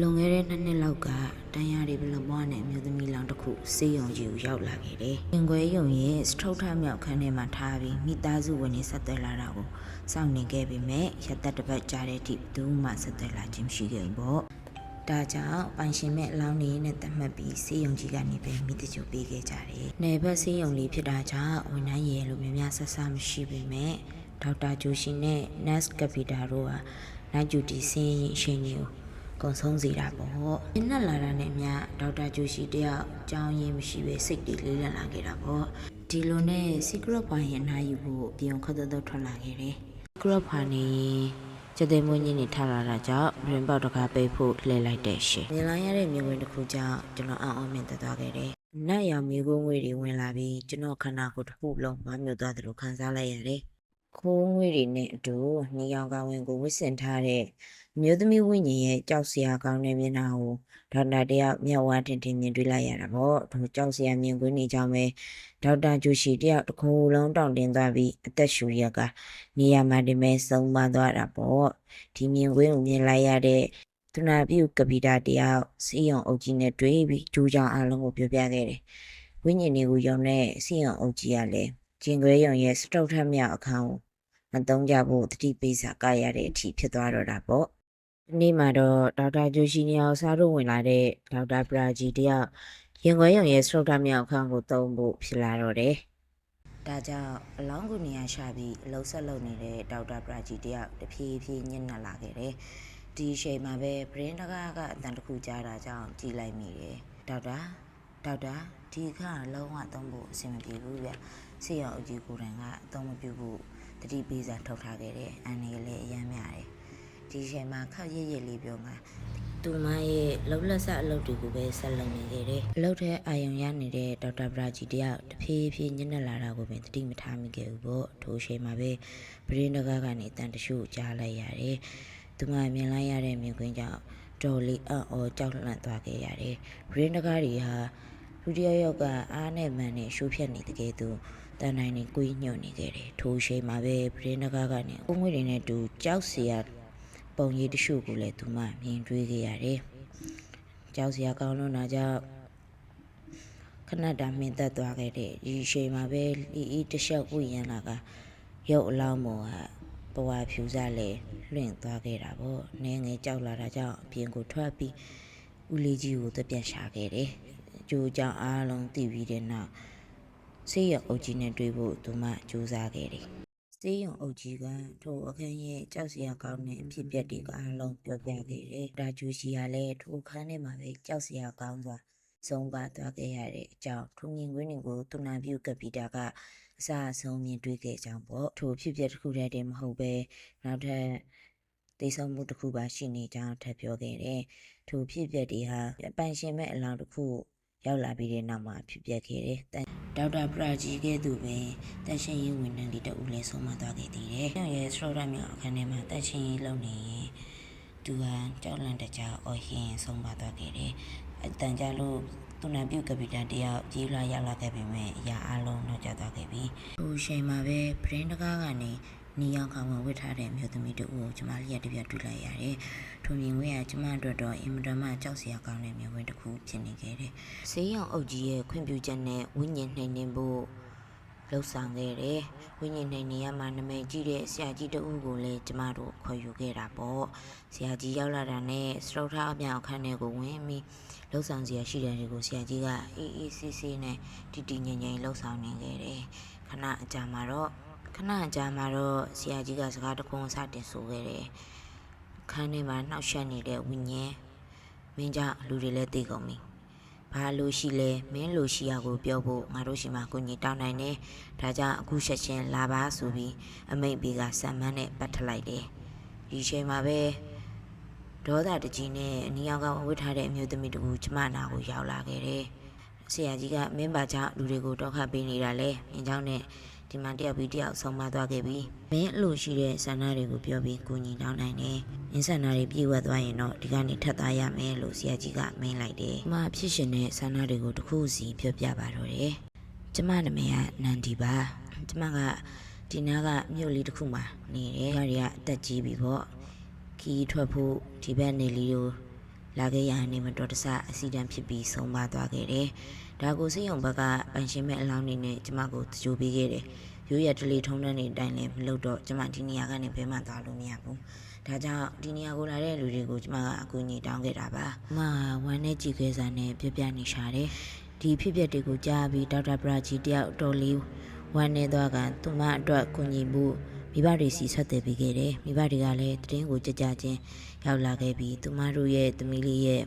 လွန်ခဲ့တဲ့နှစ်နှစ်လောက်ကတန်ရာတွေဘလဘွားနဲ့အမျိုးသမီးလောင်တစ်ခုစေးရုံကြီးကိုရောက်လာခဲ့တယ်။ရင်ခွဲရုံရဲ့စထုတ်ထမြောက်ခန်းထဲမှာထားပြီးမိသားစုဝင်တွေဆက်သွယ်လာတာကိုစောင့်နေခဲ့ပေမဲ့ရသက်တစ်ပတ်ကြာတဲ့အထိဘယ်သူမှဆက်သွယ်လာခြင်းမရှိခဲ့ဘူးပေါ့။ဒါကြောင့်ပိုင်ရှင်မဲ့အလောင်းလေးနဲ့တတ်မှတ်ပြီးစေးရုံကြီးကနေပဲမိတချို့ပေးခဲ့ကြတယ်။နယ်ဘက်စေးရုံလေးဖြစ်တာကြောင့်ဝန်ထမ်းရဲလိုများများဆက်ဆမရှိပေမဲ့ဒေါက်တာဂျိုရှိနဲ့ Nurse Capita တို့ဟာနိုင်ဂျူတီစင်းရင်အရှင်ကြီး ကိုကုံဆုံးစေတာပေါ့။ညနေလာတာနဲ့အမျှဒေါက်တာဂျိုရှိတယောက်ကြောင်းရင်းမရှိပဲစိတ်တွေလေးလံလာခဲ့တာပေါ့။ဒီလိုနဲ့ secret ဘိုင်းရဲ့နာယူဖို့အပြင်ခတ်တော့ထွက်လာခဲ့တယ်။ secret ဘိုင်းနေကျတဲ့မွေးကြီးနေထလာတာကြောင့်ရင်ပေါက်တကားပိတ်ဖို့လှည့်လိုက်တဲ့ရှင်။မြင်လာရတဲ့မြင်ကွင်းတစ်ခုကြောင့်ကျွန်တော်အောင်းအောင်မြင်သက်သွားခဲ့တယ်။နတ်ရောင်မျိုးကုန်းငွေတွေဝင်လာပြီးကျွန်တော်ခန္ဓာကိုယ်တစ်ခုလုံးမမြုပ်သွားတယ်လို့ခံစားလိုက်ရတယ်။ ခိုးငွေတွေနဲ့အတူနေရောင်ကဝင်ကိုဝစ်စင်ထားတဲ့အမျိုးသမီးဝိညာဉ်ရဲ့ကြောက်စရာကောင်းတဲ့မျက်နှာကိုဒေါက်တာတယောက်မျက်ဝါးတင်တင်မြင်တွေ့လိုက်ရတာပေါ့ဒီကြောက်စရာမြင်ကွင်းနေကြောင်းပဲဒေါက်တာဂျူရှိတယောက်တစ်ခုလုံးတောင့်တင်သွားပြီးအသက်ရှူရက်ကနေရာမှာဒီမဲ့ဆုံးမသွားတာပေါ့ဒီမြင်ကွင်းကိုမြင်လိုက်ရတဲ့သူနာပြုကပိတာတယောက်စီယုံအုပ်ကြီးနဲ့တွေ့ပြီးဂျူကြောင်အလုံးကိုပြောပြခဲ့တယ်ဝိညာဉ်တွေကိုယုံတဲ့စီယုံအုပ်ကြီးကလည်းကျင်ခွဲယုံရဲ့စတုတ်ထက်မြောက်အခန်းကို မတုံးကြဖို့တတိပိစာကရတဲ့အထိဖြစ်သွားတော့တာပေါ့ဒီနေ့မှာတော့ဒေါက်တာဂျိုရှိနီအောင်စားလို့ဝင်လာတဲ့ဒေါက်တာပရာဂျီတယောက်ရင်ခွဲရုံရဲ့စတုတ်တမြောက်ခန်းကိုတုံးဖို့ဖြစ်လာတော့တယ်။ဒါကြောင့်အလောင်းကိုနေရာချပြီးအလုံးဆက်လုပ်နေတဲ့ဒေါက်တာပရာဂျီတယောက်တဖြည်းဖြည်းညံ့နက်လာခဲ့တယ်။ဒီအချိန်မှာပဲပရင်းတကားကအတန်တစ်ခုကြားတာကြောင့်ကြည်လိုက်မိတယ်။ဒေါက်တာဒေါက်တာဒီခါလုံးဝတုံးဖို့အဆင်မပြေဘူးဗျ။ဆေးရောင်အကြီးကိုယ်တိုင်ကအသုံးမပြုဖို့ တတိပေးစာထုတ်ထားခဲ့တယ်။အန်နေလည်းအယမ်းများတယ်။ဒီချိန်မှာခက်ရရလေးပြောမှာသူမရဲ့လှုပ်လက်ဆက်အလုပ်တွေကိုပဲဆက်လုပ်နေခဲ့တယ်။အလုပ်ထဲအာယုံရနေတဲ့ဒေါက်တာဗရာဂျီတယောက်တဖြည်းဖြည်းညံ့နေလာတာကိုပင်သတိမထားမိခဲ့ဘူးပေါ့။ထိုချိန်မှာပဲပရင်းတကားကနေတန်တရှုကြားလိုက်ရတယ်။သူမမြင်လိုက်ရတဲ့မြင်ကွင်းကြောင့်တော်လေးအံ့ဩကြောက်လန့်သွားခဲ့ရတယ်။ပရင်းတကားတွေဟာ လူတယောက်ယောက်ကအားနဲ့မှန်နဲ့ရှိုးဖြတ်နေတကယ်သူတန်တိုင်းနေကိုညွတ်နေခဲ့တယ်။ထိုချိန်မှာပဲပရင်းတကားကနေအုံငွေတွေနဲ့တူကြောက်စီရပုံရိပ်တစ်ခုကိုလည်းသူမမြင်တွေ့ခဲ့ရတယ်။ကြောက်စရာကောင်းလို့နာကြောင့်ခဏတာမင်သက်သွားခဲ့တဲ့ဒီချိန်မှာပဲလီအီတလျှောက်ဝိရန်လာကရုပ်အလောင်းပေါ်ကဘဝဖြူစားလေလွင့်သွားခဲ့တာပေါ့။နင်းငယ်ကြောက်လာတာကြောင့်အပြင်ကိုထွက်ပြီးဦးလေးကြီးကိုတပြက်ရှာခဲ့တယ်။ ကြိုးကြောင်အားလုံးတည်ပြီးတဲ့နောက်ဆေးရအုပ်ကြီးနဲ့တွေ့ဖို့သူမကြိုးစားခဲ့တယ်။စေးရုံအုပ်ကြီးကထိုအခန်းရဲ့ကြောက်စရာကောင်းတဲ့အဖြစ်အပျက်တွေကအလုံးပြောပြခဲ့တယ်။ဒါဂျူစီကလည်းထိုအခန်းထဲမှာပဲကြောက်စရာကောင်းစွာဆုံးပါသွားခဲ့ရတဲ့အကြောင်းထုံငင်ကွင်းတွေကိုသူနာပြုကပီတာကအစာအဆုံးမြင်တွေ့ခဲ့ကြောင်းပေါ့။ထိုအဖြစ်အပျက်တစ်ခုတည်းတည်းမဟုတ်ပဲနောက်ထပ်တေဆုံးမှုတစ်ခုပါရှိနေကြောင်းထပ်ပြောခဲ့တယ်။ထိုအဖြစ်အပျက်တွေဟာအပိုင်ရှင်မဲ့အလောင်းတစ်ခု ရောက်လာပြီးတဲ့နောက်မှာဖြစ်ပျက်ခဲ့တယ်။တန်ဒေါက်တာပရာဂျီကဲ့သို့ပဲတန်ရှင်ရေးဝန်ထမ်းတွေတအူလည်းဆုံးမသွားခဲ့သေးတယ်။ကျောင်းရဲ့စထရမြောက်အခန်းထဲမှာတန်ရှင်ရေးလုပ်နေရင်သူကကြောက်လန့်တကြားအော်ဟင်းဆုံးမသွားခဲ့တယ်။အတန်ကြလို့သူနာပြုကပီတန်တယောက်ကြီးလာရောက်လာခဲ့ပေမဲ့အရာအလုံးတော့ကျသွားခဲ့ပြီ။ဟိုချိန်မှာပဲပရင်းတကားကနေ နီယောင်ခေါင်ဝင်ဝစ်ထားတဲ့အမျိုးသမီးတို့ကိုကျမလေးရတပြက်တွေ့လိုက်ရတယ်။ထိုမြင်ကွင်းကကျမအတွက်တော့အင်မတန်မှကြောက်စရာကောင်းတဲ့မြင်ကွင်းတစ်ခုဖြစ်နေခဲ့တယ်။ဆေးရောင်အုပ်ကြီးရဲ့ခွင့်ပြုချက်နဲ့ဝိညာဉ်နှိမ်နှင်းဖို့လှုပ်ဆောင်ခဲ့တယ်။ဝိညာဉ်နဲ့နေရာမှာနာမည်ကြီးတဲ့ဆရာကြီးတဦးကိုလည်းကျမတို့ခေါ်ယူခဲ့တာပေါ့။ဆရာကြီးရောက်လာတာနဲ့စတုထအမြောက်အခန်းထဲကိုဝင်ပြီးလှုပ်ဆောင်စရာရှိတဲ့တွေကိုဆရာကြီးကအေးအေးဆေးဆေးနဲ့တီတီငြိမ်ငြိမ်လှုပ်ဆောင်နေခဲ့တယ်။ခဏအကြာမှာတော့ခ ဏအကြာမှာတော့ဆရာကြီးကစကားတစ်ခုစတင်ဆိုခဲ့တယ်။ခန်းထဲမှာနှောက်ယှက်နေတဲ့ဝိညာဉ်မင်းကြောင့်လူတွေလည်းသိကုန်ပြီ။ဘာလို့ရှိလဲမင်းလို့ရှိရကိုပြောဖို့ငါတို့ရှိမှကိုကြီးတောင်းနိုင်တယ်ဒါကြောင့်အခုချက်ချင်းလာပါဆိုပြီးအမိတ်ပေးကဆံမန်းနဲ့ပတ်ထလိုက်တယ်ဒီချိန်မှာပဲဒေါသတကြီးနဲ့အနီရောင်ကဝတ်ထားတဲ့အမျိုးသမီးတကူကျမနာကိုရောက်လာခဲ့တယ်ဆရာကြီးကမင်းပါကြောင့်လူတွေကိုတောက်ခတ်ပေးနေတာလဲမင်းကြောင့်နဲ့ ဒီမှာတယောက်ပြီးတယောက်ဆုံးမသွားခဲ့ပြီမင်းအလိုရှိတဲ့ဆန္ဒတွေကိုပြောပြီးကိုကြီးတောင်းနိုင်တယ်မင်းဆန္ဒတွေပြည့်ဝသွားရင်တော့ဒီကနေထပ်သားရမယ်လို့ဆရာကြီးကမင်းလိုက်တယ်။မဖြစ်ရှင်တဲ့ဆန္ဒတွေကိုတစ်ခုစီပြောပြပါတော့တယ်။ကျမနာမည်ကနန်ဒီပါ။ကျမကဒီနားကမြို့လေးတစ်ခုမှာနေတယ်။ဒါတွေကအသက်ကြီးပြီပေါ့။ခီးထွက်ဖို့ဒီဘက်နေလီကိုလာခဲ့ရနေမတော်တဆအစီဒံဖြစ်ပြီးဆုံးပါသွားခဲ့တယ်။ ဒါကိုစိတ်ယုံဘက်ကပိုင်ရှင်မဲ့အလောင်းနေနဲ့ကျမကိုတကြိုပေးခဲ့တယ်။ရိုးရတလီထုံးတဲ့နေအတိုင်းလည်းမလုပ်တော့ကျမဒီနေရာကနေဘယ်မှသွားလို့မရဘူး။ဒါကြောင့်ဒီနေရာကိုလာတဲ့လူတွေကိုကျမကအကူအညီတောင်းခဲ့တာပါ။မဝမ်းနဲ့ကြည်ခဲစာနဲ့ပြပြနေရှာတယ်။ဒီဖြစ်ပျက်တွေကိုကြားပြီးဒေါက်တာပရာဂျီတယောက်တော်လေးဝမ်းနေသွားကသူမအတွက်ကူညီမှုမိဘတွေစီဆက်သွယ်ပေးခဲ့တယ်။မိဘတွေကလည်းတည်င်းကိုကြကြချင်းရောက်လာခဲ့ပြီးသူမတို့ရဲ့သမီးလေးရဲ့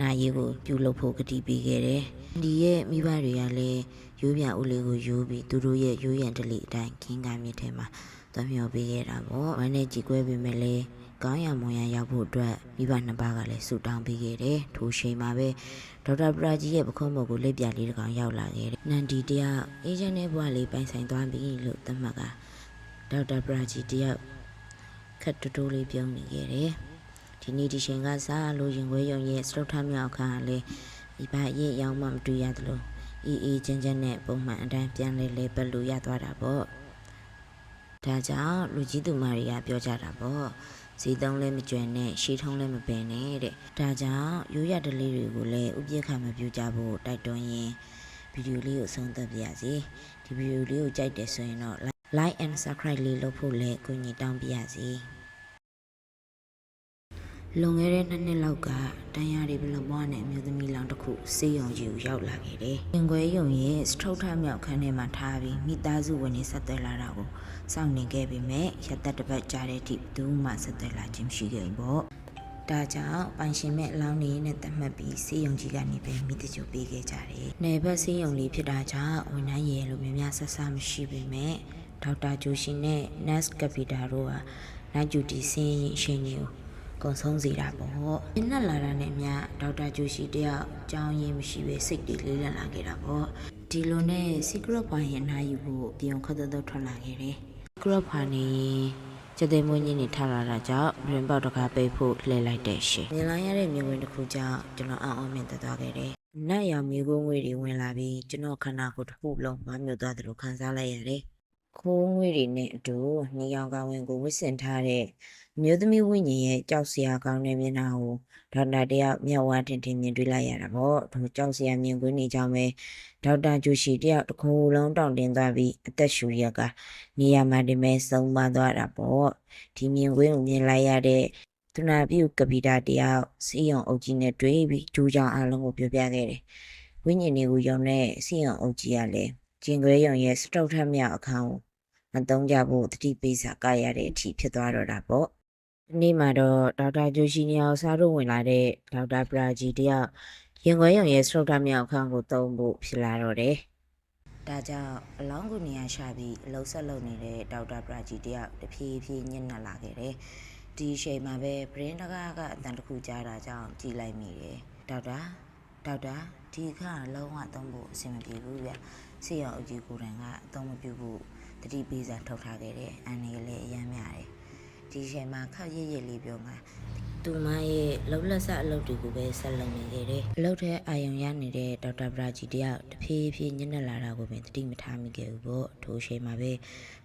နာရီကိုပြုလုပ်ဖို့ကတိပေးခဲ့တယ်။ဒီရဲ့မိဘတွေကလည်းရိုးပြန်ဦးလေးကိုယူပြီးသူတို့ရဲ့ရိုးရံတလီအတိုင်းခင်းကားမြစ်ထဲမှာသွားမျောပေးခဲ့တာပေါ့။ဝမ်းနဲ့ကြည်ကွဲပေမဲ့လည်းကောင်းရမွန်ရရောက်ဖို့အတွက်မိဘနှစ်ပါးကလည်းဆူတောင်းပေးခဲ့တယ်။ထိုချိန်မှာပဲဒေါက်တာပရာဂျီရဲ့ပခုံးမုတ်ကိုလက်ပြလေးတစ်ကောင်ရောက်လာခဲ့တယ်။နန်ဒီတယောက်အေဂျင့်ရဲ့ဘဝလေးပိုင်ဆိုင်သွားပြီလို့သတ်မှတ်ကဒေါက်တာပရာဂျီတယောက်ခက်တူတူလေးပြုံးနေခဲ့တယ်။ ဒီနေ့ဒီချိန်ကစားလို့ရင်ခွဲရုံရဲ့စတုထမြောက်ခါကလည်းဒီဘက်ရဲ့ရောင်းမှမတွေ့ရသလိုအေးအေးချမ်းချမ်းနဲ့ပုံမှန်အတိုင်းပြန်လဲလဲပတ်လို့ရသွားတာပေါ့။ဒါကြောင့်လူကြီးသူမတွေကပြောကြတာပေါ့။ဈေးသုံးလည်းမကျွမ်းနဲ့ရှေးထုံးလည်းမပင်နဲ့တဲ့။ဒါကြောင့်ရိုးရဒလေးတွေကိုလည်းဥပိ္ပခမပြုကြဖို့တိုက်တွန်းရင်းဗီဒီယိုလေးကိုအဆုံးသတ်ပြရစီ။ဒီဗီဒီယိုလေးကိုကြိုက်တယ်ဆိုရင်တော့ like and subscribe လေးလုပ်ဖို့လည်းကိုကြီးတောင်းပြရစီ။ လွန်ခဲ့တဲ့နှစ်နှစ်လောက်ကတန်ရာတွေဘလဘွားနဲ့အမျိုးသမီးလောင်တစ်ခုစေးရုံကြီးကိုရောက်လာခဲ့တယ်။ငွေရုံရဲ့စထုတ်ထမြောက်ခန်းထဲမှာထားပြီးမိသားစုဝင်တွေဆက်သွယ်လာတာကိုစောင့်နေခဲ့ပေမဲ့ရသက်တစ်ပတ်ကြာတဲ့အထိဘယ်သူမှဆက်သွယ်လာခြင်းမရှိခဲ့ဘူးပေါ့။ဒါကြောင့်ပိုင်ရှင်မဲ့အလောင်းလေးနဲ့တတ်မှတ်ပြီးစေးရုံကြီးကနေပဲမိတကြိုပေးခဲ့ကြတယ်။နယ်ဘက်စေးရုံလေးဖြစ်တာကြောင့်ဝန်ထမ်းရဲလိုများများဆက်ဆမရှိပေမဲ့ဒေါက်တာဂျိုရှိနဲ့ Nurse Capita တို့ဟာနိုင်ကျူတီစင်းရင်ရှင်ကြီး ကိုကုံဆုံးစေတာပေါ့။ပြင်းနဲ့လာတာနဲ့အမျှဒေါက်တာဂျိုရှိတယောက်ကြောင်းရင်းမရှိပဲစိတ်တွေလေးလန့်လာခဲ့တာပေါ့။ဒီလိုနဲ့ secret ဘာရင်နာယူဖို့ပြုံခတ်သက်သက်ထွက်လာခဲ့တယ်။ secret ဘာနေကျတဲ့မွေးကြီးနေထလာတာကြောင့်ရင်ပေါက်တကားပိတ်ဖို့လှည့်လိုက်တဲ့ရှင်။မြင်လာရတဲ့မြင်ကွင်းတစ်ခုကြောင့်ကျွန်တော်အံ့ဩမြင့်သက်သွားခဲ့တယ်။နတ်ရောင်မြေကုန်းငွေတွေဝင်လာပြီးကျွန်တော်ခန္ဓာကိုယ်တစ်ခုလုံးမမြုပ်သွားသလိုခံစားလိုက်ရတယ်။ ခိုးငွေတွေနဲ့အတူနေရောင်ကဝင်ကိုဝစ်စင်ထားတဲ့မျိုးသမီးဝိညာဉ်ရဲ့ကြောက်စရာကောင်းတဲ့မျက်နှာကိုဒေါက်တာတယောက်မျက်ဝါးထင်ထင်မြင်တွေ့လိုက်ရတာပေါ့။သူကြောက်စရာမြင်ကွင်းနေကြောင်းပဲဒေါက်တာဂျူရှိတယောက်တစ်ခုလုံးတောင့်တင်သွားပြီးအသက်ရှူရကနေရာမှာဒီမဲ့ဆုံးမသွားတာပေါ့။ဒီမြင်ကွင်းကိုမြင်လိုက်ရတဲ့သူနာပြုကပိတာတယောက်စီယုံအုပ်ကြီးနဲ့တွေ့ပြီးဂျူကြောင်အားလုံးကိုပြောပြခဲ့တယ်။ဝိညာဉ်တွေကိုယုံတဲ့စီယုံအုပ်ကြီးကလည်းကျင်ခွဲယုံရဲ့စတုတ်ထက်မြောက်အခန်းကို မတုံးကြဖို့တတိပိစာကရတဲ့အထိဖြစ်သွားတော့တာပေါ့။ဒီနေ့မှာတော့ဒေါက်တာဂျိုရှိနီယာကိုစားလို့ဝင်လာတဲ့ဒေါက်တာပရာဂျီတယောက်ရင်ခွဲယုံရဲ့စတုတ်ထက်မြောက်အခန်းကိုတုံးဖို့ဖြစ်လာတော့တယ်။ဒါကြောင့်အလောင်းကိုနေရာရှာပြီးအလုံးဆက်လုပ်နေတဲ့ဒေါက်တာပရာဂျီတယောက်တဖြည်းဖြည်းညံ့နက်လာခဲ့တယ်။ဒီအချိန်မှာပဲပရင်းတကားကအတန်တစ်ခုကြားတာကြောင့်ကြည်လိုက်မိတယ်။ဒေါက်တာဒေါက်တာဒီခါလုံးဝသုံးဖို့အဆင်မပြေဘူးဗျ။စီရောင်အကြီးကိုယ်တိုင်ကအသုံးမပြုဘူး တတိပေးစာထုတ်ထားခဲ့တယ်။အန်နေလည်းအယမ်းများတယ်။ဒီအချိန်မှာခက်ရစ်ရစ်လေးပြောမှာသူမရဲ့လှုပ်လက်ဆက်အလုပ်တွေကိုပဲဆက်လုပ်နေခဲ့တယ်။အလုပ်ထဲအာယုံရနေတဲ့ဒေါက်တာပရာဂျီတယောက်တဖြည်းဖြည်းညံ့နက်လာတာကိုပင်တတိမထားမိခဲ့ဘူးပေါ့။ထိုအချိန်မှာပဲ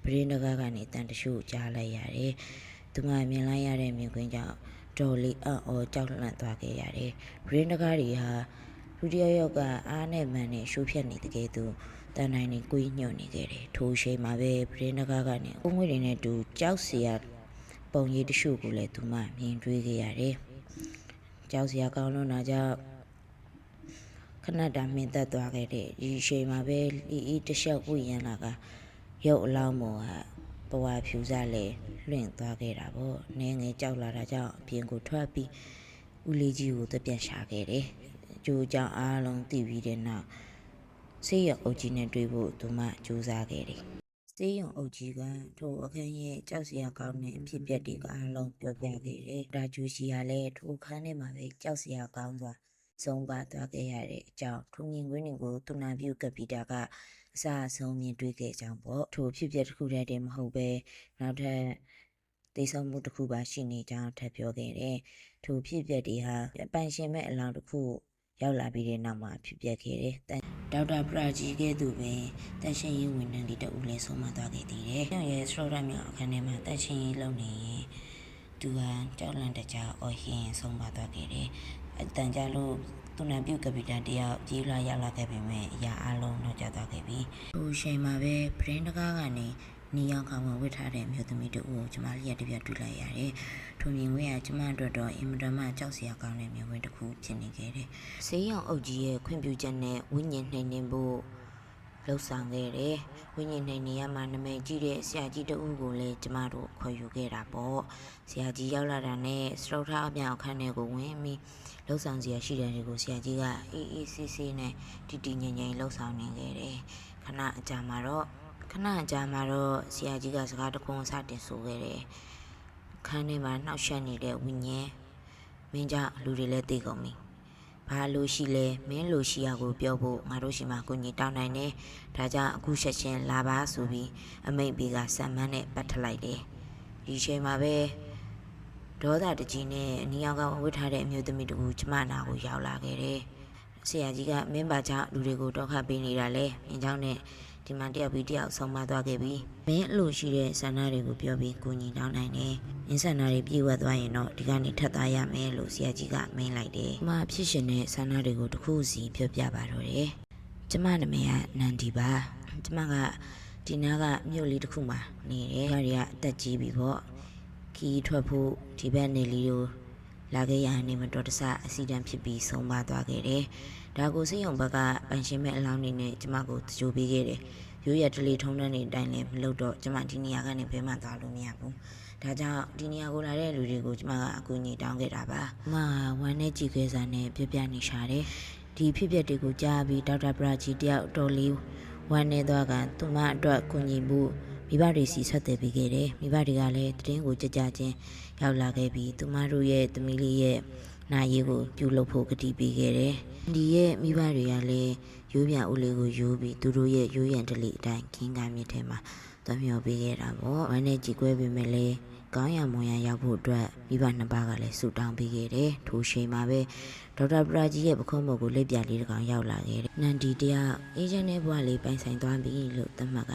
ပရင်းတကားကနေတန်တရှုကြားလိုက်ရတယ်။သူမမြင်လိုက်ရတဲ့မြင်ကွင်းကြောင့်တော်လေးအံ့ဩကြောက်လန့်သွားခဲ့ရတယ်။ပရင်းတကားတွေဟာလူတယောက်ယောက်ကအားနဲ့မှန်နဲ့ရှုဖြတ်နေတကယ်သူ တန်တိုင်းနဲ့ကိုညွန့်နေခဲ့တယ်။ထိုအချိန်မှာပဲပရင်းတကားကနေအုံငွေတွေနဲ့တူကြောက်စရာပုံရိပ်တရှုကိုလည်းသူမမြင်တွေ့ခဲ့ရတယ်။ကြောက်စရာကောင်းလွန်းတာကြောင့်ခဏတာမင်သက်သွားခဲ့တဲ့ဒီအချိန်မှာပဲလီအီတလျှောက်ဝိရန်လာကရုပ်အလောင်းပေါ်ကဘဝဖြူစားလေလွင့်သွားခဲ့တာပေါ့။နင်းငယ်ကြောက်လာတာကြောင့်အပြင်ကိုထွက်ပြီးဦးလေးကြီးကိုတပြက်ရှာခဲ့တယ်။ကြိုးကြောင်အားလုံးတည်ပြီးတဲ့နောက် ဆေးရုံအုပ်ကြီးနဲ့တွေ့ဖို့သူမကြိုးစားခဲ့တယ်။ဆေးရုံအုပ်ကြီးကထိုအခန်းရဲ့ကြောက်စရာကောင်းတဲ့အဖြစ်ပြက်တွေကအလုံးပြောပြခဲ့တယ်။ဒါဂျူရှိကလည်းထိုအခန်းထဲမှာပဲကြောက်စရာကောင်းစွာဆုံးပါသွားခဲ့ရတဲ့အကြောင်းထုံငင်ကွင်းတွေကိုသူနာပြုကပီတာကအစအဆုံးမြင်တွေ့ခဲ့ကြောင်းပေါ့ထိုဖြစ်ပြက်တစ်ခုတည်းတည်းမဟုတ်ပဲနောက်ထပ်သိဆုံးမှုတစ်ခုပါရှိနေကြောင်းထပ်ပြောခဲ့တယ်။ထိုဖြစ်ပြက်တွေဟာပိုင်ရှင်မဲ့အလောင်းတစ်ခု ရောက်လာပြီးတဲ့နောက်မှာဖြစ်ပျက်ခဲ့တယ်။ဒေါက်တာပရာဂျီကဲ့သို့ပဲတန်ရှင်ရေးဝန်ထမ်းတွေတအူလဲဆုံးမသွားခဲ့သေးတယ်။ကျောင်းရဲ့စထရမြောက်အခန်းထဲမှာတန်ရှင်ရေးလုပ်နေရင်သူဟာကြောက်လန့်တကြားအော်ဟင်းဆုံးမသွားခဲ့တယ်။အတန်ကြလို့သူနာပြုကပီတန်တယောက်ကြီးလာရောက်လာခဲ့ပေမဲ့အရာအလုံးတော့ကြသွားခဲ့ပြီ။ဟိုချိန်မှာပဲပရင်တကားကနေ နီယောင်ခေါင်ဝင်ဝစ်ထားတဲ့မြို့သမီးတို့ကိုကျမလေးရတပြတွေ့လိုက်ရတယ်။ထိုမြင်ဝဲကကျမအတွက်တော့အင်မတန်မှကြောက်စရာကောင်းတဲ့မြင်ဝဲတစ်ခုဖြစ်နေခဲ့တယ်။ဆေးရောင်အုပ်ကြီးရဲ့ခွင့်ပြုချက်နဲ့ဝိညာဉ်နှိမ်နှင်းဖို့လှုပ်ဆောင်ခဲ့တယ်။ဝိညာဉ်နိုင်နေရမှာနမိတ်ကြီးတဲ့ဆရာကြီးတဦးကိုလည်းကျမတို့ခေါ်ယူခဲ့တာပေါ့။ဆရာကြီးရောက်လာတာနဲ့စတုထအမြောက်အခန်းထဲကိုဝင်ပြီးလှုပ်ဆောင်စရာရှိတဲ့တွေကိုဆရာကြီးကအေးအေးဆေးဆေးနဲ့တီတီငိမ့်ငိမ့်လှုပ်ဆောင်နေခဲ့တယ်။ခဏအကြာမှာတော့ ခဏအကြာမှာတော့ဆရာကြီးကစကားတစ်ခုစတင်ဆိုခဲ့တယ်။ခန်းထဲမှာနှောက်ယှက်နေတဲ့ဝိညာဉ်မင်းကြောင့်လူတွေလည်းသိကုန်ပြီ။ဘာလို့ရှိလဲမင်းလို့ရှိရကိုပြောဖို့ငါတို့ရှိမှကိုကြီးတောင်းနိုင်တယ်ဒါကြောင့်အခုချက်ချင်းလာပါဆိုပြီးအမိတ်ပေးကဆံမန်းနဲ့ပတ်ထလိုက်တယ်ဒီချိန်မှာပဲဒေါသတကြီးနဲ့အနီရောင်ကဝတ်ထားတဲ့အမျိုးသမီးတကူကျမနာကိုရောက်လာခဲ့တယ်ဆရာကြီးကမင်းပါကြောင့်လူတွေကိုတောက်ခတ်ပေးနေတာလဲမင်းကြောင့်နဲ့ ဒီမှာတယောက်ပြီးတယောက်ဆုံးမသွားခဲ့ပြီမင်းအလို့ရှိတဲ့ဆန္ဒတွေကိုပြောပြီးကိုကြီးတောင်းနိုင်တယ်မင်းဆန္ဒတွေပြည့်ဝသွားရင်တော့ဒီကနေထပ်သားရမယ်လို့ဆရာကြီးကမင်းလိုက်တယ်။မဖြစ်ရှင်တဲ့ဆန္ဒတွေကိုတစ်ခုစီပြောပြပါတော့တယ်။ကျမနာမည်ကနန္ဒီပါ။ကျမကဒီနားကမြို့လေးတစ်ခုမှာနေတယ်။ဒါတွေကအသက်ကြီးပြီပေါ့။ခီးထွက်ဖို့ဒီဘက်နေလီကိုလာခဲ့ရနေမတော်တဆအစီတန်းဖြစ်ပြီးဆုံးပါသွားခဲ့တယ်။ ဒါကိုစိတ်ယုံဘက်ကပန်ရှင်မဲ့အလောင်းနေနဲ့ကျမကိုတကြိုပေးခဲ့တယ်။ရိုးရတလီထုံးတန်းနေတိုင်းလည်းမလုပ်တော့ကျမဒီနေရာကနေဘယ်မှသွားလို့မရဘူး။ဒါကြောင့်ဒီနေရာကိုလာတဲ့လူတွေကိုကျမကအကူအညီတောင်းခဲ့တာပါ။မဝမ်းနဲ့ကြည်ခဲစားနဲ့ပြပြနေရှာတယ်။ဒီဖြစ်ပျက်တွေကိုကြားပြီးဒေါက်တာပရာဂျီတယောက်တော်လေးဝမ်းနေသွားကသူမအတွက်ကူညီမှုမိဘတွေစီဆက်သွယ်ပေးခဲ့တယ်။မိဘတွေကလည်းတည်င်းကိုကြကြချင်းရောက်လာခဲ့ပြီးသူမတို့ရဲ့သမီးလေးရဲ့ နာရီကိုပြုလုပ်ဖို့ကတိပေးခဲ့တယ်။ဒီရဲ့မိဘတွေကလည်းရိုးပြန်ဦးလေးကိုရိုးပြီးသူတို့ရဲ့ရိုးရံတလီအတိုင်းခင်းကားမြစ်ထဲမှာသွမျောပေးခဲ့တာပေါ့။ဝမ်းနဲ့ကြည်ကွဲပေမဲ့လည်းကောင်းရမွန်ရရောက်ဖို့အတွက်မိဘနှစ်ပါးကလည်းဆူတောင်းပေးခဲ့တယ်။ထိုချိန်မှာပဲဒေါက်တာပရာဂျီရဲ့ပခုံးပေါ်ကိုလက်ပြလေးတစ်ကောင်ရောက်လာခဲ့တယ်။နန်ဒီတယောက်အေဂျင့်ရဲ့ဘဝလေးပိုင်ဆိုင်သွားပြီလို့သတ်မှတ်က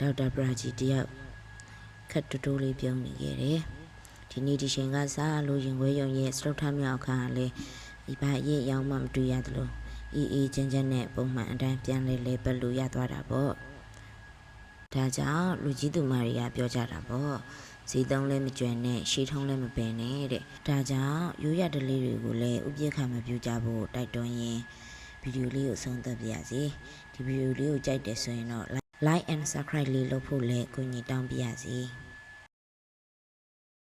ဒေါက်တာပရာဂျီတယောက်ခက်တူတူလေးပြုံးနေခဲ့တယ်။ ဒီနေ့ဒီချိန်ကစားလို့ရင်ခွဲရုံရဲ့စတုထမြောက်ခါကလည်းဒီဘရဲ့ရောင်းမှမတွေ့ရသလိုအေးအေးချမ်းချမ်းနဲ့ပုံမှန်အတိုင်းပြန်လဲလဲပတ်လို့ရသွားတာပေါ့။ဒါကြောင့်လူကြီးသူမတွေကပြောကြတာပေါ့။ဈေးသုံးလည်းမကျွမ်းနဲ့ရှေးထုံးလည်းမပင်နဲ့တဲ့။ဒါကြောင့်ရိုးရဒလေးတွေကိုလည်းဥပိ္ပခမပြုကြဖို့တိုက်တွန်းရင်းဗီဒီယိုလေးကိုဆုံးသက်ပြရစီ။ဒီဗီဒီယိုလေးကိုကြိုက်တယ်ဆိုရင်တော့ like and subscribe လေးလုပ်ဖို့လည်းကိုကြီးတောင်းပြရစီ။